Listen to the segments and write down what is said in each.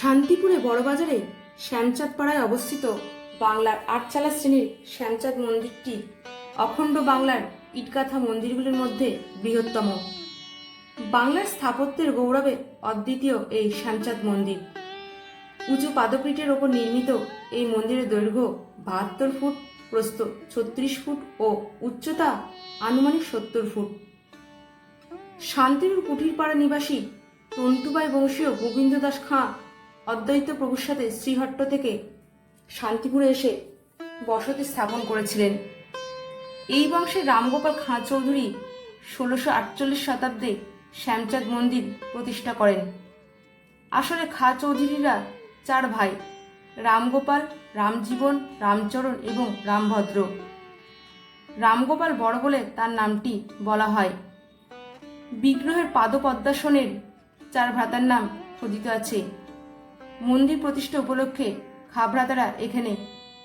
শান্তিপুরে বড়বাজারে শ্যামচাঁদ পাড়ায় অবস্থিত বাংলার আটচালা শ্রেণির শ্যামচাঁদ মন্দিরটি অখণ্ড বাংলার ইটকাথা মন্দিরগুলির মধ্যে বৃহত্তম। বাংলার স্থাপত্যের গৌরবে অদ্বিতীয় এই শ্যামচাঁদ মন্দির। উঁচু পাদপীঠের ওপর নির্মিত এই মন্দিরের দৈর্ঘ্য বাহাত্তর ফুট, প্রস্থ ছত্রিশ ফুট ও উচ্চতা আনুমানিক সত্তর ফুট। শান্তিপুর কুঠিরপাড়া নিবাসী তন্তুবাই বংশীয় গোবিন্দ দাস খাঁ অদ্বৈত প্রভুর সাথে শ্রীহট্ট থেকে শান্তিপুরে এসে বসতি স্থাপন করেছিলেন। এই বংশের রামগোপাল খাঁ চৌধুরী ষোলোশো আটচল্লিশ শতাব্দে শ্যামচাঁদ মন্দির প্রতিষ্ঠা করেন। আসলে খাঁ চৌধুরীরা চার ভাই, রামগোপাল, রামজীবন, রামচরণ এবং রামভদ্র। রামগোপাল বড় বলে তার নামটি বলা হয়। বিগ্রহের পাদপদ্মাসনের চার ভ্রাতার নাম খোদিত আছে। মন্দির প্রতিষ্ঠা উপলক্ষে খাভ্রাতারা এখানে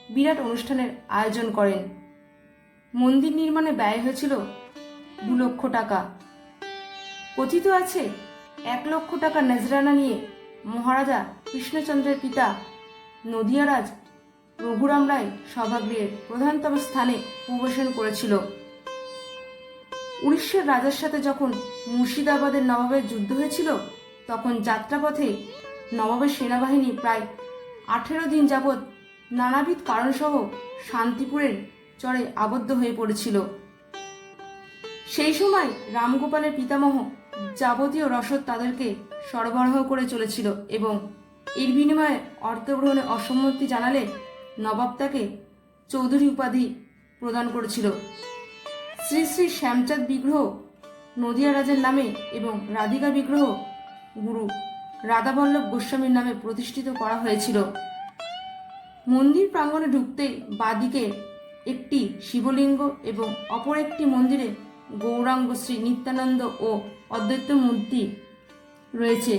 বিরাট অনুষ্ঠানের আয়োজন করেন। মন্দির নির্মাণে ব্যয় হয়েছিল দু লক্ষ টাকা। কথিত আছে, এক লক্ষ টাকা নজরানা নিয়ে মহারাজা কৃষ্ণচন্দ্রের পিতা নদিয়ারাজ রঘুরাম রায় সভাগৃহের প্রধানতম স্থানে প্রবেশন করেছিল। উড়িষ্যার রাজার সাথে যখন মুর্শিদাবাদের নবাবের যুদ্ধ হয়েছিল, তখন যাত্রাপথে নবাবের সেনাবাহিনী প্রায় আঠেরো দিন যাবৎ নানাবিধ কারণসহ শান্তিপুরের চরে আবদ্ধ হয়ে পড়েছিল। সেই সময় রামগোপালের পিতামহ যাবতীয় রসদ তাদেরকে সরবরাহ করে চলেছিল এবং এর বিনিময়ে অর্থ গ্রহণে অসম্মতি জানালে নবাব তাকে চৌধুরী উপাধি প্রদান করেছিল। শ্রী শ্রী শ্যামচাঁদ বিগ্রহ নদিয়া রাজের নামে এবং রাধিকা বিগ্রহ গুরু রাধাবল্লভ গোস্বামীর নামে প্রতিষ্ঠিত করা হয়েছিল। মন্দির প্রাঙ্গণে ঢুকতেই বাদিকে একটি শিবলিঙ্গ এবং অপর একটি মন্দিরে গৌরাঙ্গ শ্রী নিত্যানন্দ ও অদ্বৈত মূর্তি রয়েছে।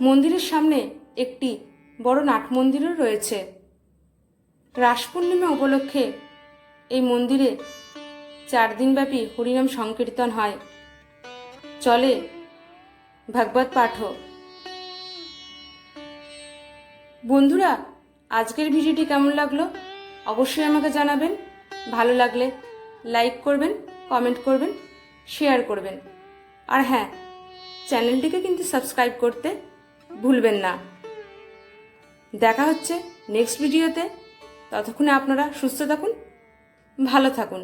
মন্দিরের সামনে একটি বড় নাট মন্দিরও রয়েছে। রাস পূর্ণিমা উপলক্ষে এই মন্দিরে চার দিনব্যাপী হরিনাম সংকীর্তন হয়। চলে ভাগবত পাঠও বন্ধুরা, আজকের ভিডিওটি কেমন লাগল? অবশ্যই আমাকে জানাবেন। ভালো লাগলে লাইক করবেন, কমেন্ট করবেন, শেয়ার করবেন। আর হ্যাঁ চ্যানেলটিকে কিন্তু সাবস্ক্রাইব করতে ভুলবেন না। দেখা হচ্ছে নেক্সট ভিডিওতে ততক্ষণে আপনারা সুস্থ থাকুন ভালো থাকুন।